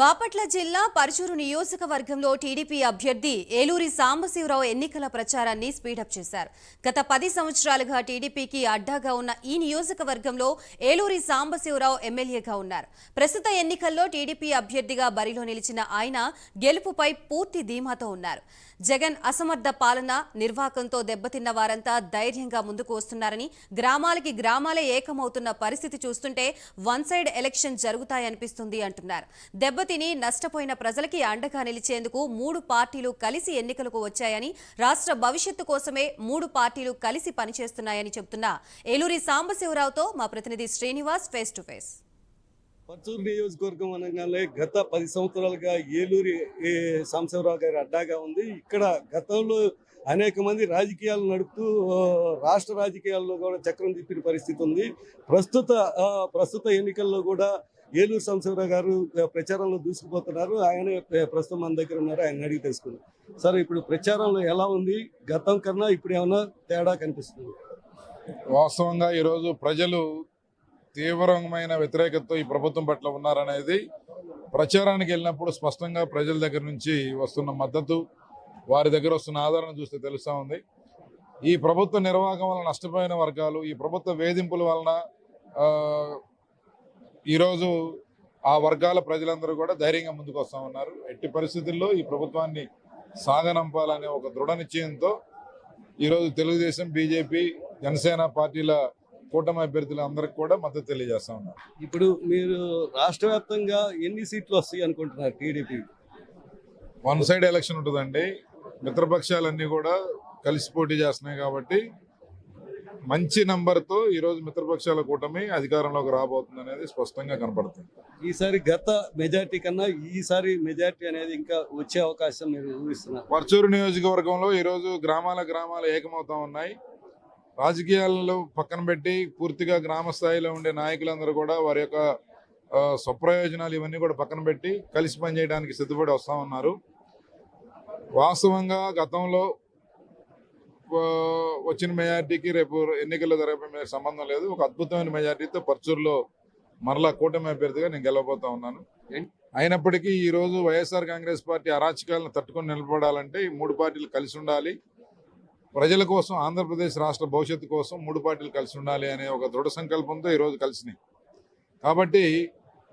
బాపట్ల జిల్లా పరుచూరు నియోజకవర్గంలో టీడీపీ అభ్యర్థి ఏలూరి సాంబశివరావు ఎన్నికల ప్రచారాన్ని స్పీడప్ చేశారు. గత పది సంవత్సరాలుగా టీడీపీకి అడ్డాగా ఉన్న ఈ నియోజకవర్గంలో ఏలూరి సాంబశివరావు ఎమ్మెల్యేగా ఉన్నారు. ప్రస్తుత ఎన్నికల్లో టీడీపీ అభ్యర్థిగా బరిలో నిలిచిన ఆయన గెలుపుపై పూర్తి ధీమాతో ఉన్నారు. జగన్ అసమర్థ పాలన నిర్వాకంతో దెబ్బతిన్న వారంతా ధైర్యంగా ముందుకు వస్తున్నారని గ్రామాలకి గ్రామాలే ఏకమవుతున్న పరిస్థితి చూస్తుంటే వన్ సైడ్ ఎలక్షన్ జరుగుతాయనిపిస్తుంది అంటున్నారు. దెబ్బ దెబ్బతిని నష్టపోయిన ప్రజలకి అండగా నిలిచేందుకు మూడు పార్టీలు కలిసి ఎన్నికలకు వచ్చాయని రాష్ట్ర భవిష్యత్తు కోసమే మూడు పార్టీలు కలిసి పనిచేస్తున్నాయని చెబుతున్న ఏలూరి సాంబశివరావుతో మా ప్రతినిధి Srinivas face to face. Parchur నియోజకవర్గం అనగానే గత పది సంవత్సరాలుగా ఏలూరి సాంబశివరావు గారి అడ్డాగా ఉంది. ఇక్కడ గతంలో అనేక మంది రాజకీయాలు నడుపుతూ రాష్ట్ర రాజకీయాల్లో కూడా చక్రం తిప్పిన పరిస్థితి ఉంది. ప్రస్తుత ప్రస్తుత ఎన్నికల్లో కూడా ఏలూరు సాంబశివరావు గారు ప్రచారంలో దూసుకుపోతున్నారు. ఆయనే ప్రస్తుతం మన దగ్గర ఉన్నారు. ఆయన అడిగి తెలుసుకున్నారు సార్ ఇప్పుడు ప్రచారంలో ఎలా ఉంది? గతం కన్నా ఇప్పుడు ఏమైనా తేడా కనిపిస్తుంది? వాస్తవంగా ఈరోజు ప్రజలు తీవ్రమైన వ్యతిరేకతతో ఈ ప్రభుత్వం పట్ల ఉన్నారనేది ప్రచారానికి వెళ్ళినప్పుడు స్పష్టంగా ప్రజల దగ్గర నుంచి వస్తున్న మద్దతు వారి దగ్గర వస్తున్న ఆదరణ చూస్తే తెలుస్తూ ఉంది. ఈ ప్రభుత్వ నిర్వాహకం వలన నష్టపోయిన వర్గాలు ఈ ప్రభుత్వ వేధింపుల వలన ఆ, ఈరోజు ఆ వర్గాల ప్రజలందరూ కూడా ధైర్యంగా ముందుకు వస్తూ ఉన్నారు. ఎట్టి పరిస్థితుల్లో ఈ ప్రభుత్వాన్ని సాగనంపాలనే ఒక దృఢ నిశ్చయంతో ఈరోజు తెలుగుదేశం బీజేపీ జనసేన పార్టీల కూటమి అభ్యర్థులు అందరికి కూడా మద్దతు తెలియజేస్తా ఉన్నారు. ఇప్పుడు మీరు రాష్ట్ర వ్యాప్తంగా ఎన్ని సీట్లు వస్తాయి అనుకుంటున్నారు టీడీపీ? వన్ సైడ్ ఎలక్షన్ ఉంటుందండి. మిత్రపక్షాలన్నీ కూడా కలిసి పోటీ చేస్తున్నాయి కాబట్టి మంచి నంబర్తో ఈరోజు మిత్రపక్షాల కూటమి అధికారంలోకి రాబోతుంది అనేది స్పష్టంగా కనపడుతుంది. ఈసారి గత మెజార్టీ కన్నా ఈసారి మెజార్టీ అనేది ఇంకా వచ్చే అవకాశం మీరు ఊహిస్తున్నారు. పర్చూరు నియోజకవర్గంలో ఈరోజు గ్రామాల గ్రామాలు ఏకమవుతా ఉన్నాయి. రాజకీయాలలో పక్కన పెట్టి పూర్తిగా గ్రామ స్థాయిలో ఉండే నాయకులందరూ కూడా వారి యొక్క స్వప్రయోజనాలు ఇవన్నీ కూడా పక్కన పెట్టి కలిసి పనిచేయడానికి సిద్ధపడి వస్తూ ఉన్నారు. వాస్తవంగా గతంలో వచ్చిన మెజార్టీకి రేపు ఎన్నికల్లో జరగబోయే సంబంధం లేదు. ఒక అద్భుతమైన మెజార్టీతో పర్చూరులో మరలా కూటమి అభ్యర్థిగా నేను గెలవబోతా ఉన్నాను. అయినప్పటికీ ఈ రోజు వైఎస్ఆర్ కాంగ్రెస్ పార్టీ అరాచకాలను తట్టుకొని నిలబడాలంటే ఈ మూడు పార్టీలు కలిసి ఉండాలి. ప్రజల కోసం ఆంధ్రప్రదేశ్ రాష్ట్ర భవిష్యత్తు కోసం మూడు పార్టీలు కలిసి ఉండాలి అనే ఒక దృఢ సంకల్పంతో ఈరోజు కలిసినాయి. కాబట్టి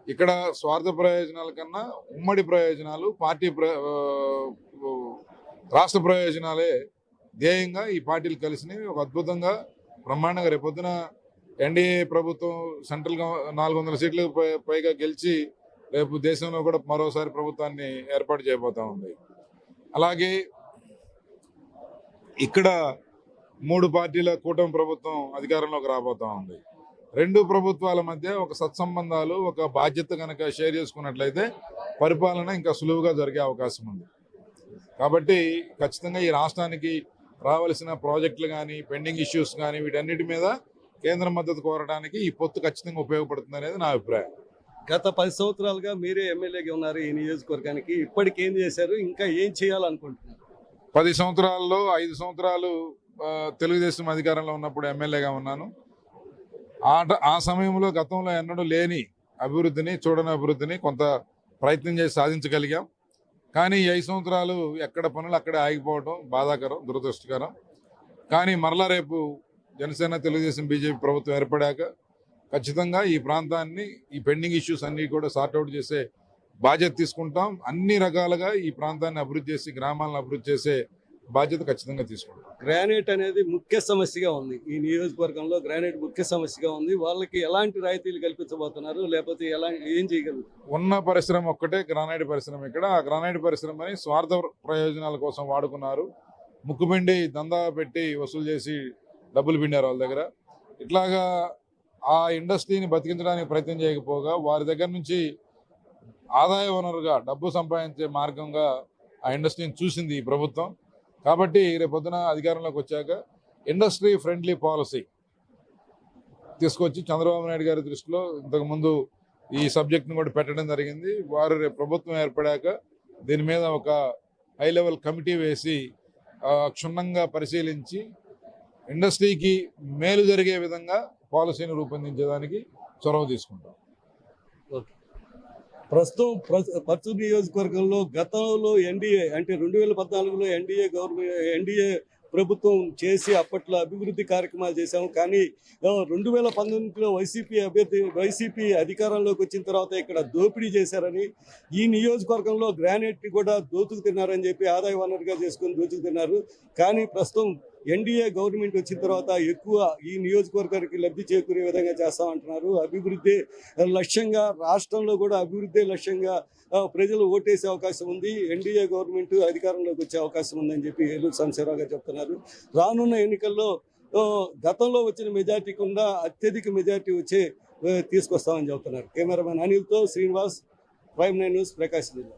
ఇక్కడ స్వార్థ ప్రయోజనాల కన్నా ఉమ్మడి ప్రయోజనాలు పార్టీ ప్ర రాష్ట్ర ప్రయోజనాలే ధ్యేయంగా ఈ పార్టీలు కలిసినవి ఒక అద్భుతంగా బ్రహ్మాండంగా రేపొద్దున ఎన్డీఏ ప్రభుత్వం సెంట్రల్ నాలుగు వందల సీట్లకు పై- పైగా గెలిచి రేపు దేశంలో కూడా మరోసారి ప్రభుత్వాన్ని ఏర్పాటు చేయబోతా ఉంది. అలాగే ఇక్కడ మూడు పార్టీల కూటమి ప్రభుత్వం అధికారంలోకి రాబోతా ఉంది. రెండు ప్రభుత్వాల మధ్య ఒక సత్సంబంధాలు ఒక బాధ్యత కనుక షేర్ చేసుకున్నట్లయితే పరిపాలన ఇంకా సులువుగా జరిగే అవకాశం ఉంది. కాబట్టి ఖచ్చితంగా ఈ రాష్ట్రానికి రావాల్సిన ప్రాజెక్టులు కానీ పెండింగ్ ఇష్యూస్ కానీ వీటన్నిటి మీద కేంద్ర మద్దతు కోరడానికి ఈ పొత్తు ఖచ్చితంగా ఉపయోగపడుతుంది అనేది నా అభిప్రాయం. గత పది సంవత్సరాలుగా మీరే ఎమ్మెల్యేగా ఉన్నారు ఈ నియోజకవర్గానికి. ఇప్పటికి ఏం చేశారు? ఇంకా ఏం చేయాలనుకుంటున్నారు? పది సంవత్సరాల్లో ఐదు సంవత్సరాలు తెలుగుదేశం అధికారంలో ఉన్నప్పుడు ఎమ్మెల్యేగా ఉన్నాను. ఆ ఆ సమయంలో గతంలో ఎన్నడూ లేని అభివృద్ధిని చూడని అభివృద్ధిని కొంత ప్రయత్నం చేసి సాధించగలిగాం. కానీ ఐదు సంవత్సరాలు ఎక్కడ పనులు అక్కడే ఆగిపోవడం బాధాకరం దురదృష్టకరం. కానీ మరలా రేపు జనసేన తెలుగుదేశం బీజేపీ ప్రభుత్వం ఏర్పడాక ఖచ్చితంగా ఈ ప్రాంతాన్ని ఈ పెండింగ్ ఇష్యూస్ అన్ని కూడా సార్ట్అవుట్ చేసే బాధ్యత తీసుకుంటాం. అన్ని రకాలుగా ఈ ప్రాంతాన్ని అభివృద్ధి చేసి గ్రామాలను అభివృద్ధి చేసే బాధ్యత ఖచ్చితంగా తీసుకుంటాం. గ్రానైట్ అనేది ముఖ్య సమస్యగా ఉంది. ఈ నియోజకవర్గంలో గ్రానైట్ ముఖ్య సమస్యగా ఉంది. వాళ్ళకి ఎలాంటి రాయితీలు కల్పించబోతున్నారు? లేకపోతే ఎలా ఏం చేయగలుగుతారు? ఉన్న పరిశ్రమ ఒక్కటే గ్రానైట్ పరిశ్రమ ఇక్కడ. ఆ గ్రానైట్ పరిశ్రమని స్వార్థ ప్రయోజనాల కోసం వాడుకున్నారు. ముక్కుపిండి దందా పెట్టి వసూలు చేసి డబ్బులు పిండారు వాళ్ళ దగ్గర. ఇట్లాగా ఆ ఇండస్ట్రీని బతికించడానికి ప్రయత్నం చేయకపోగా వారి దగ్గర నుంచి ఆదాయ వనరుగా డబ్బు సంపాదించే మార్గంగా ఆ ఇండస్ట్రీని చూసింది ఈ ప్రభుత్వం. కాబట్టి రేపొద్దున అధికారంలోకి వచ్చాక ఇండస్ట్రీ ఫ్రెండ్లీ పాలసీ తీసుకొచ్చి చంద్రబాబు నాయుడు గారి దృష్టిలో ఇంతకుముందు ఈ సబ్జెక్ట్ను కూడా పెట్టడం జరిగింది. వారు రేపు ప్రభుత్వం ఏర్పడాక దీని మీద ఒక హై లెవెల్ కమిటీ వేసి క్షుణ్ణంగా పరిశీలించి ఇండస్ట్రీకి మేలు జరిగే విధంగా పాలసీని రూపొందించడానికి చొరవ తీసుకుంటాం. ఓకే. ప్రస్తుతం ప్ర- నియోజకవర్గంలో గతంలో ఎన్డీఏ అంటే రెండు వేల పద్నాలుగులో ఎన్డీఏ గవర్నమెంట్ ఎన్డీఏ ప్రభుత్వం చేసి అప్పట్లో అభివృద్ధి కార్యక్రమాలు చేశాము. కానీ రెండు వేల పంతొమ్మిదిలో వైసీపీ అభ్యర్థి వైసీపీ అధికారంలోకి వచ్చిన తర్వాత ఇక్కడ దోపిడీ చేశారని ఈ నియోజకవర్గంలో గ్రానైట్ని కూడా దోచుకు తిన్నారని చెప్పి ఆదాయ వనరుగా చేసుకొని దోచుకు తిన్నారు. కానీ ప్రస్తుతం ఎన్డీఏ గవర్నమెంట్ వచ్చిన తర్వాత ఎక్కువ ఈ నియోజకవర్గానికి లబ్ధి చేకూరే విధంగా చేస్తామంటున్నారు. అభివృద్ధి లక్ష్యంగా రాష్ట్రంలో కూడా అభివృద్ధి లక్ష్యంగా ప్రజలు ఓటేసే అవకాశం ఉంది. ఎన్డీఏ గవర్నమెంట్ అధికారంలోకి వచ్చే అవకాశం ఉందని చెప్పి ఏలూరు సంశీరావు గారు చెప్తున్నారు. రానున్న ఎన్నికల్లో గతంలో వచ్చిన మెజార్టీ కన్నా అత్యధిక మెజార్టీ వచ్చే తీసుకొస్తామని చెప్తున్నారు. Cameraman అనిల్తో Srinivas prime nine news Prakasam జిల్లా.